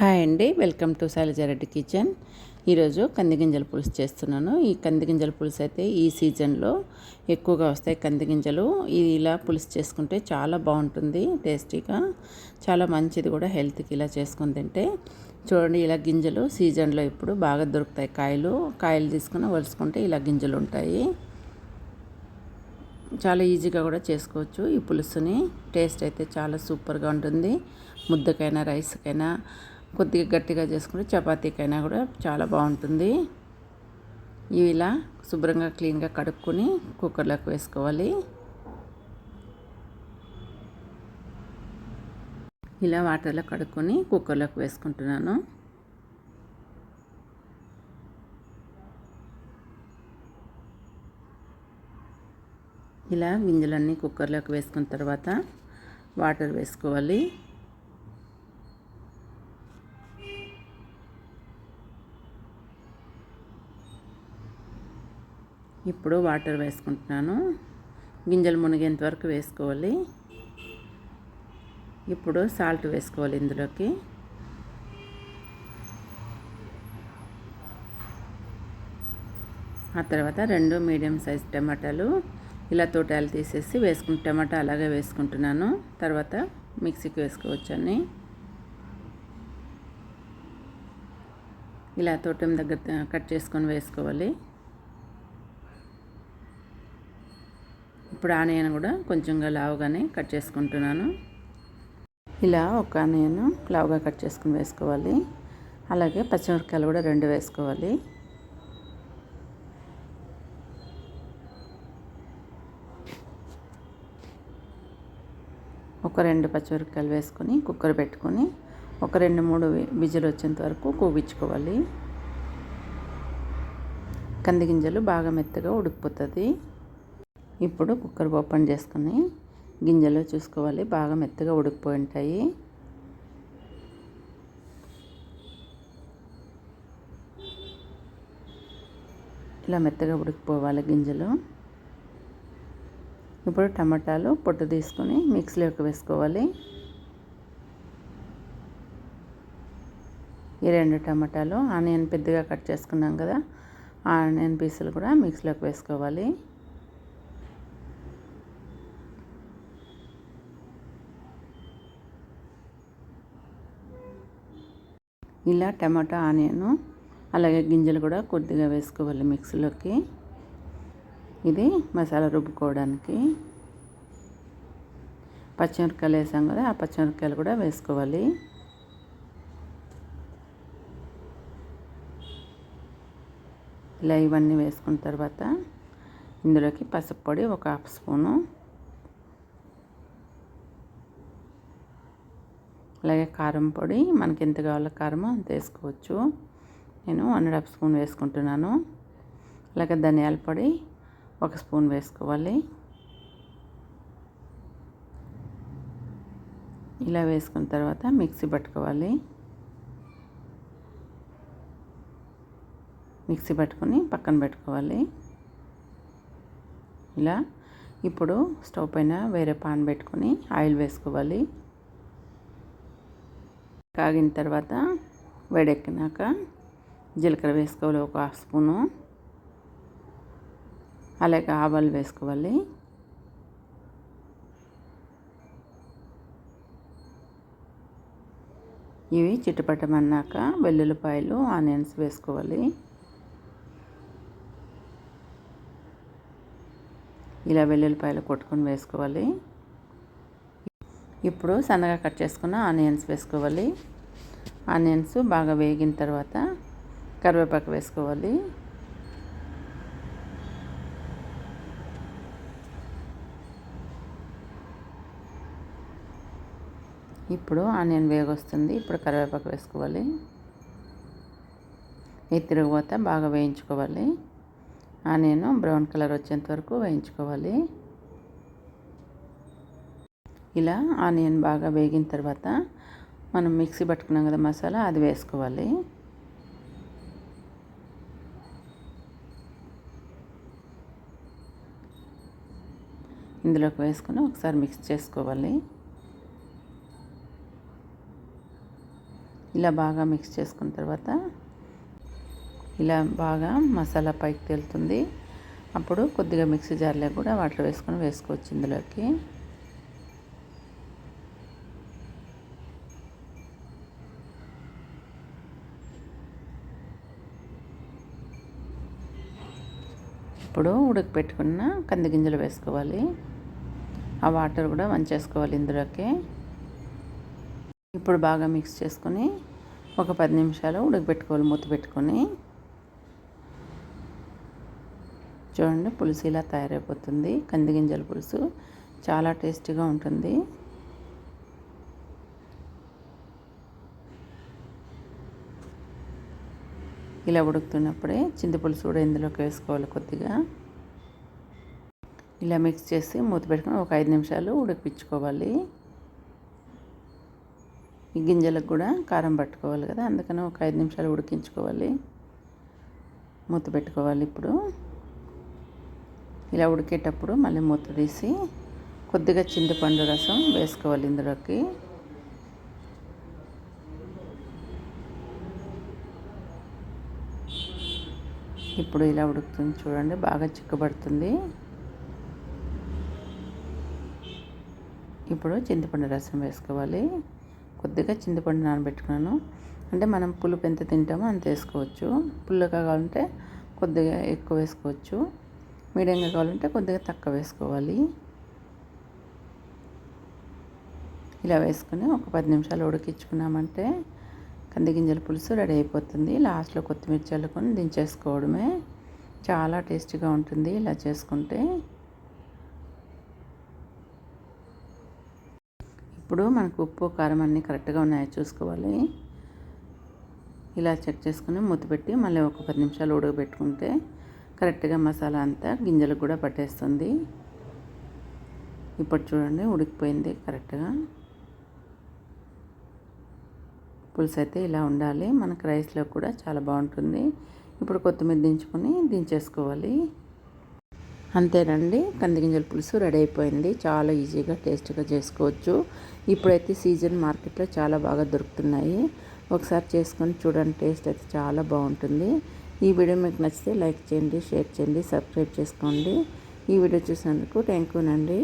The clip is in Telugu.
హాయ్ అండి. Welcome to Shailaja Reddy kitchen. ఈరోజు కందిగింజల పులుసు చేస్తున్నాను. ఈ కందిగింజల పులుసు అయితే ఈ సీజన్లో ఎక్కువగా వస్తాయి కందిగింజలు. ఇది ఇలా పులుసు చేసుకుంటే చాలా బాగుంటుంది టేస్టీగా. చాలా మంచిది కూడా హెల్త్కి ఇలా చేసుకుని తింటే. చూడండి ఇలా గింజలు సీజన్లో ఇప్పుడు బాగా దొరుకుతాయి. కాయలు కాయలు తీసుకుని వలుసుకుంటే ఇలా గింజలు ఉంటాయి. చాలా ఈజీగా కూడా చేసుకోవచ్చు ఈ పులుసుని. టేస్ట్ అయితే చాలా సూపర్గా ఉంటుంది. ముద్దకైనా రైస్కైనా కొద్దిగా గట్టిగా చేసుకుంటే చపాతీకైనా కూడా చాలా బాగుంటుంది. ఇవి ఇలా శుభ్రంగా క్లీన్గా కడుక్కొని కుక్కర్లోకి వేసుకోవాలి. ఇలా వాటర్లో కడుక్కొని కుక్కర్లోకి వేసుకుంటున్నాను. ఇలా గింజలన్నీ కుక్కర్లోకి వేసుకున్న తర్వాత వాటర్ వేసుకోవాలి. ఇప్పుడు వాటర్ వేసుకుంటున్నాను. గింజలు మునిగేంత వరకు వేసుకోవాలి. ఇప్పుడు సాల్ట్ వేసుకోవాలి ఇందులోకి. ఆ తర్వాత రెండు మీడియం సైజ్ టమాటాలు ఇలా తోటాలు తీసేసి వేసుకుని టమాటా అలాగే వేసుకుంటున్నాను. తర్వాత మిక్సీకి వేసుకోవచ్చని ఇలా తోటం దగ్గర కట్ చేసుకొని వేసుకోవాలి. ఇప్పుడు ఆనియన్ కూడా కొంచెంగా లావుగానే కట్ చేసుకుంటున్నాను. ఇలా ఒక ఆనియన్ లావుగా కట్ చేసుకుని వేసుకోవాలి. అలాగే పచ్చిమిరపకాయలు కూడా రెండు వేసుకోవాలి. ఒక రెండు పచ్చిమిరపకాయలు వేసుకొని కుక్కర్ పెట్టుకొని ఒక రెండు మూడు విజిల్ వచ్చేంత వరకు కూగించుకోవాలి కంది గింజలు బాగా మెత్తగా ఉడికిపోతుంది. ఇప్పుడు కుక్కర్ ఓపెన్ చేసుకుని గింజలు చూసుకోవాలి. బాగా మెత్తగా ఉడికిపోయి ఉంటాయి. ఇలా మెత్తగా ఉడికిపోవాలి గింజలు. ఇప్పుడు టమాటాలు పొట్టు తీసుకొని మిక్సీలోకి వేసుకోవాలి. ఈ రెండు టమాటాలు ఆనియన్ పెద్దగా కట్ చేసుకున్నాం కదా ఆనియన్ పీసులు కూడా మిక్సీలోకి వేసుకోవాలి. ఇలా టమాటా ఆనియన్ అలాగే గింజలు కూడా కొద్దిగా వేసుకోవాలి మిక్సీలోకి. ఇది మసాలా రుబ్బుకోవడానికి. పచ్చిమిరపకాయలు వేసాం కదా ఆ పచ్చిమిరపకాయలు కూడా వేసుకోవాలి. ఇలా ఇవన్నీ వేసుకున్న తర్వాత ఇందులోకి పసుపు పొడి ఒక హాఫ్ స్పూను. అలాగే కారం పొడి మనకి ఎంత కావాలో కారమో అంత వేసుకోవచ్చు. నేను వన్ అండ్ హాఫ్ స్పూన్ వేసుకుంటున్నాను. అలాగే ధనియాల పొడి ఒక స్పూన్ వేసుకోవాలి. ఇలా వేసుకున్న తర్వాత మిక్సీ పట్టుకోవాలి. మిక్సీ పట్టుకొని పక్కన పెట్టుకోవాలి. ఇలా ఇప్పుడు స్టవ్ పైన వేరే పాన్ పెట్టుకొని ఆయిల్ వేసుకోవాలి. కాగిన తర్వాత వేడెక్కినాక జీలకర్ర వేసుకోవాలి ఒక హాఫ్ స్పూను. అలాగే ఆవాలు వేసుకోవాలి. ఇవి చిట్టపట్టమన్నాక వెల్లుల్లిపాయలు ఆనియన్స్ వేసుకోవాలి. ఇలా వెల్లుల్లిపాయలు కొట్టుకొని వేసుకోవాలి. ఇప్పుడు సన్నగా కట్ చేసుకున్న ఆనియన్స్ వేసుకోవాలి. ఆనియన్స్ బాగా వేగిన తర్వాత కరివేపాకు వేసుకోవాలి. ఇప్పుడు ఆనియన్ వేగొస్తుంది. ఇప్పుడు కరివేపాకు వేసుకోవాలి. ఈ తిరుగుబోత బాగా వేయించుకోవాలి. ఆనియన్ బ్రౌన్ కలర్ వచ్చేంత వరకు వేయించుకోవాలి. ఇలా ఆనియన్ బాగా వేగిన తర్వాత మనం మిక్సీ పట్టుకున్నాం కదా మసాలా అది వేసుకోవాలి. ఇందులోకి వేసుకొని ఒకసారి మిక్స్ చేసుకోవాలి. ఇలా బాగా మిక్స్ చేసుకున్న తర్వాత ఇలా బాగా మసాలా పైకి తేలుతుంది. అప్పుడు కొద్దిగా మిక్సీ జార్లో కూడా వాటర్ వేసుకొని వేసుకోవచ్చు ఇందులోకి. ఇప్పుడు ఉడకపెట్టుకున్న కంది గింజలు వేసుకోవాలి. ఆ వాటర్ కూడా వంచేసుకోవాలి ఇందులోకి. ఇప్పుడు బాగా మిక్స్ చేసుకొని ఒక పది నిమిషాలు ఉడకబెట్టుకోవాలి మూత పెట్టుకొని. చూడండి పులుసు ఇలా తయారైపోతుంది. కంది గింజల పులుసు చాలా టేస్టీగా ఉంటుంది. ఇలా ఉడుకుతున్నప్పుడే చింతపులుసు కూడా ఇందులోకి వేసుకోవాలి కొద్దిగా. ఇలా మిక్స్ చేసి మూత పెట్టుకుని ఒక ఐదు నిమిషాలు ఉడికిపించుకోవాలి ఈ గింజలకు కూడా కారం పట్టుకోవాలి కదా అందుకని ఒక ఐదు నిమిషాలు ఉడికించుకోవాలి. మూత పెట్టుకోవాలి ఇప్పుడు. ఇలా ఉడికేటప్పుడు మళ్ళీ మూత తీసి కొద్దిగా చింతపండు రసం వేసుకోవాలి ఇందులోకి. ఇప్పుడు ఇలా ఉడుకుతుంది చూడండి బాగా చిక్కబడుతుంది. ఇప్పుడు చింతపండు రసం వేసుకోవాలి. కొద్దిగా చింతపండు నానబెట్టుకున్నాను. అంటే మనం పులుపు ఎంత తింటామో అంత వేసుకోవచ్చు. పుల్లగా కావాలంటే కొద్దిగా ఎక్కువ వేసుకోవచ్చు. మీడియంగా కావాలంటే కొద్దిగా తక్కువ వేసుకోవాలి. ఇలా వేసుకుని ఒక పది నిమిషాలు ఉడికించుకున్నామంటే కందిగింజల పులుసు రెడీ అయిపోతుంది. లాస్ట్లో కొత్తిమీర చల్లుకొని దించేసుకోవడమే. చాలా టేస్టీగా ఉంటుంది ఇలా చేసుకుంటే. ఇప్పుడు మనకు ఉప్పు కారం అన్నీ కరెక్ట్గా ఉన్నాయో చూసుకోవాలి. ఇలా చెక్ చేసుకుని మూత పెట్టి మళ్ళీ ఒక పది నిమిషాలు ఉడకబెట్టుకుంటే కరెక్ట్గా మసాలా అంతా గింజలకు కూడా పట్టేస్తుంది. ఇప్పుడు చూడండి ఉడికిపోయింది కరెక్ట్గా. పులుసు అయితే ఇలా ఉండాలి. మనకు రైస్లో కూడా చాలా బాగుంటుంది. ఇప్పుడు కొత్తిమీర దించుకొని దించేసుకోవాలి. అంతేనండి. కందిగింజల పులుసు రెడీ అయిపోయింది. చాలా ఈజీగా టేస్ట్గా చేసుకోవచ్చు. ఇప్పుడైతే సీజన్ మార్కెట్లో చాలా బాగా దొరుకుతున్నాయి. ఒకసారి చేసుకొని చూడండి. టేస్ట్ అయితే చాలా బాగుంటుంది. ఈ వీడియో మీకు నచ్చితే లైక్ చేయండి షేర్ చేయండి సబ్స్క్రైబ్ చేసుకోండి. ఈ వీడియో చూసినందుకు థ్యాంక్ యూనండి